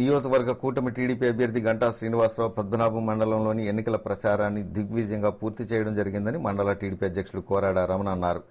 నియోజకవర్గ కూటమి టీడీపీ అభ్యర్థి గంటా శ్రీనివాసరావు పద్మనాభం మండలంలోని ఎన్నికల ప్రచారాన్ని దిగ్విజయంగా పూర్తి చేయడం జరిగిందని మండల టీడీపీ అధ్యక్షులు కోరాడ రమణ అన్నారు.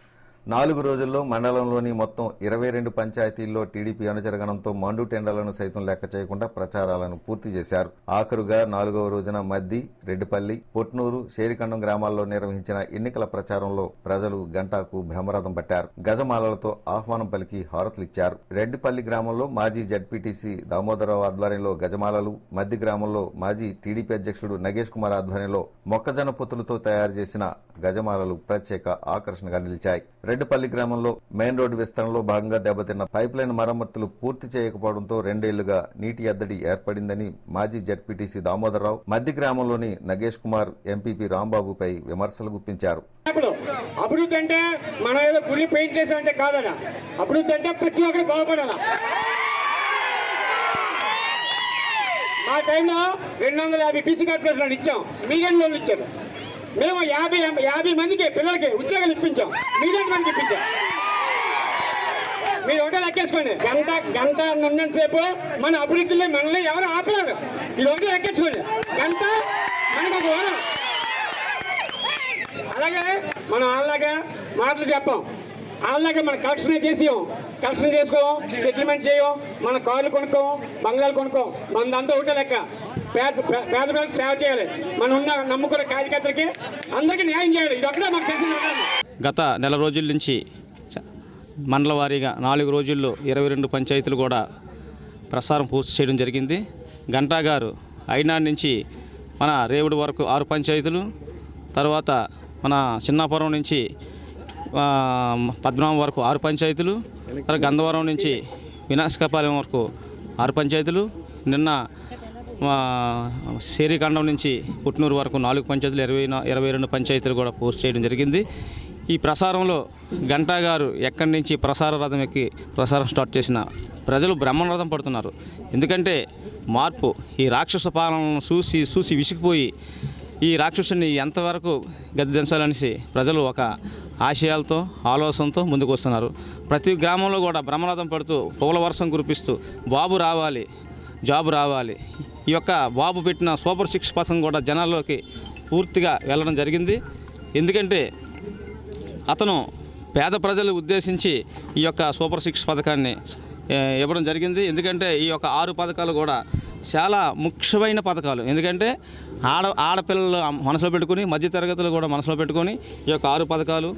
నాలుగు రోజుల్లో మండలంలోని మొత్తం ఇరవై రెండు పంచాయతీల్లో టీడీపీ అనుజరగడంతో మండు టెండర్లను సైతం లెక్క చేయకుండా ప్రచారాలను పూర్తి చేశారు. ఆఖరుగా నాలుగవ రోజున మద్ది రెడ్డిపల్లి పొట్నూరు షేరికండం గ్రామాల్లో నిర్వహించిన ఎన్నికల ప్రచారంలో ప్రజలు గంటాకు బ్రహ్మరథం పట్టారు. గజమాలలతో ఆహ్వానం పలికి హారతులిచ్చారు రెడ్డిపల్లి గ్రామంలో మాజీ జడ్పీటీసీ దామోదరరావు ఆధ్వర్యంలో గజమాలలు మద్ది గ్రామంలో మాజీ టీడీపీ అధ్యక్షుడు నగేష్ కుమార్ ఆధ్వర్యంలో మొక్కజొన్న పొత్తులతో తయారు చేసిన గజమాలలు ప్రత్యేక ఆకర్షణగా నిలిచాయి. రెడ్డిపల్లి గ్రామంలో మెయిన్ రోడ్డు విస్తరణలో భాగంగా దెబ్బతిన్న పైప్ లైన్ మరమ్మతులు పూర్తి చేయకపోవడంతో రెండేళ్ళుగా నీటి ఎద్దడి ఏర్పడిందని మాజీ జడ్పీటీసీ దామోదరరావు మధ్య గ్రామంలోని నగేష్ కుమార్ ఎంపీపీ రాంబాబుపై విమర్శలు గుప్పించారు. ఇప్పుడు అభివృద్ధి అంటే ఏదో గుడి పెయింట్ చేసామంటే కాదట అభివృద్ధి అంటే ప్రతి ఒక్కరు మా టైంలో రెండు వందల యాభై పీసీ కార్పొరేషన్ ఇచ్చాం. మీడియం లోన్లు ఇచ్చారు? మేము యాభై యాభై మందికి పిల్లలకి ఉద్యోగాలు ఇప్పించాం. మీరేంటి మందికి ఇప్పించాం మీరు ఒకటే లెక్కేసుకోండి. గంట గంట ఉన్నంత సేపు మన అభివృద్ధిలో మనల్ని ఎవరు ఆపలేరు. ఇది ఒకటే లెక్కేసుకోండి. గంట మనకు ఒక అలాగే మనం అలాగా మాటలు చెప్పాం. అలాగే మనం కలెక్షన్ చేసాం కలెక్షన్ చేసుకోం సెటిల్మెంట్ చేయం మన కార్లు కొనుక్కోం బంగ్లాలు కొనుక్కోం. మనదంతా ఒకటే లెక్క. పేద పేద సేవ చేయాలి. మనం ఉన్న నమ్ముకున్న కార్యకర్తలకి అందరికీ న్యాయం చేయాలి. ఇది ఒకటే మాకు తెలిసిన గత నెల రోజుల నుంచి మండల వారీగా నాలుగు రోజుల్లో ఇరవై రెండు పంచాయతీలు కూడా ప్రసారం పూర్తి చేయడం జరిగింది. గంటా గారు ఐనాడు నుంచి మన రేవుడి వరకు ఆరు పంచాయతీలు తర్వాత మన చిన్నాపురం నుంచి పద్మనాభం వరకు ఆరు పంచాయతీలు గంధవరం నుంచి వినాశకపాలెం వరకు ఆరు పంచాయతీలు నిన్న శేరికాండం నుంచి పుట్నూరు వరకు నాలుగు పంచాయతీలు ఇరవై ఇరవై రెండు పంచాయతీలు కూడా పోస్ట్ చేయడం జరిగింది. ఈ ప్రసారంలో గంటా గారు ఎక్కడి నుంచి ప్రసార రథం ఎక్కి ప్రసారం స్టార్ట్ చేసిన ప్రజలు బ్రహ్మరథం పడుతున్నారు. ఎందుకంటే మార్పు ఈ రాక్షస పాలనను చూసి చూసి విసిగిపోయి ఈ రాక్షసుని ఎంతవరకు గద్దెదించాలనేసి ప్రజలు ఒక ఆశయాలతో ఆలోచనతో ముందుకు వస్తున్నారు. ప్రతి గ్రామంలో కూడా బ్రహ్మరథం పడుతూ పూల వర్షం కురిపిస్తూ బాబు రావాలి జాబు రావాలి ఈ యొక్క బాబు పెట్టిన సూపర్ సిక్స్ పథకం కూడా జనాల్లోకి పూర్తిగా వెళ్ళడం జరిగింది. ఎందుకంటే అతను పేద ప్రజలు ఉద్దేశించి ఈ యొక్క సూపర్ సిక్స్ పథకాన్ని ఇవ్వడం జరిగింది. ఎందుకంటే ఈ యొక్క ఆరు పథకాలు కూడా చాలా ముఖ్యమైన పథకాలు. ఎందుకంటే ఆడ ఆడపిల్లలు మనసులో పెట్టుకుని మధ్యతరగతులు కూడా మనసులో పెట్టుకొని ఈ యొక్క ఆరు పథకాలు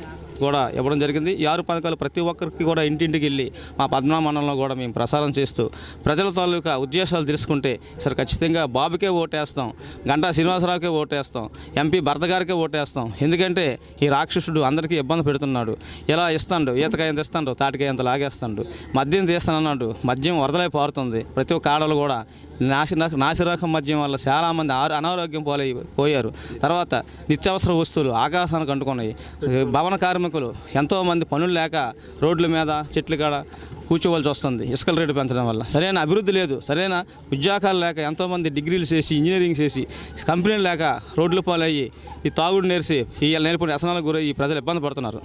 కూడా ఇవ్వడం జరిగింది. ఈ ఆరు పథకాలు ప్రతి ఒక్కరికి కూడా ఇంటింటికి వెళ్ళి మా పద్మా మండలంలో కూడా మేము ప్రసారం చేస్తూ ప్రజల తాలూకా ఉద్దేశాలు తెలుసుకుంటే సరే ఖచ్చితంగా బాబుకే ఓటేస్తాం గంటా శ్రీనివాసరావుకే ఓటేస్తాం ఎంపీ భర్త గారికే ఓటేస్తాం. ఎందుకంటే ఈ రాక్షసుడు అందరికీ ఇబ్బంది పెడుతున్నాడు. ఇలా ఇస్తాడు ఈతకాయ ఎంత ఇస్తాడు తాటికాయ ఎంత లాగేస్తాడు మద్యం తీస్తానన్నాడు మద్యం వరదలై పారుతుంది. ప్రతి ఒక్క ఆడలు కూడా నాశ నాసిరకం మద్యం వల్ల చాలామంది ఆరు అనారోగ్యం పోలై పోయారు. తర్వాత నిత్యావసర వస్తువులు ఆకాశానికి అంటుకున్నాయి. భవన కార్మికులు ఎంతోమంది పనులు లేక రోడ్ల మీద చెట్ల కాడ కూర్చోవలసి వస్తుంది. ఇసుకల రేటు పెంచడం వల్ల సరైన అభివృద్ధి లేదు. సరైన ఉద్యోగాలు లేక ఎంతోమంది డిగ్రీలు చేసి ఇంజనీరింగ్ చేసి కంపెనీలు లేక రోడ్లు పాలయ్యి ఈ తాగుడు నేర్చి ఈ నేర్పడి వ్యసనాలకు గురై ఈ ప్రజలు ఇబ్బంది పడుతున్నారు.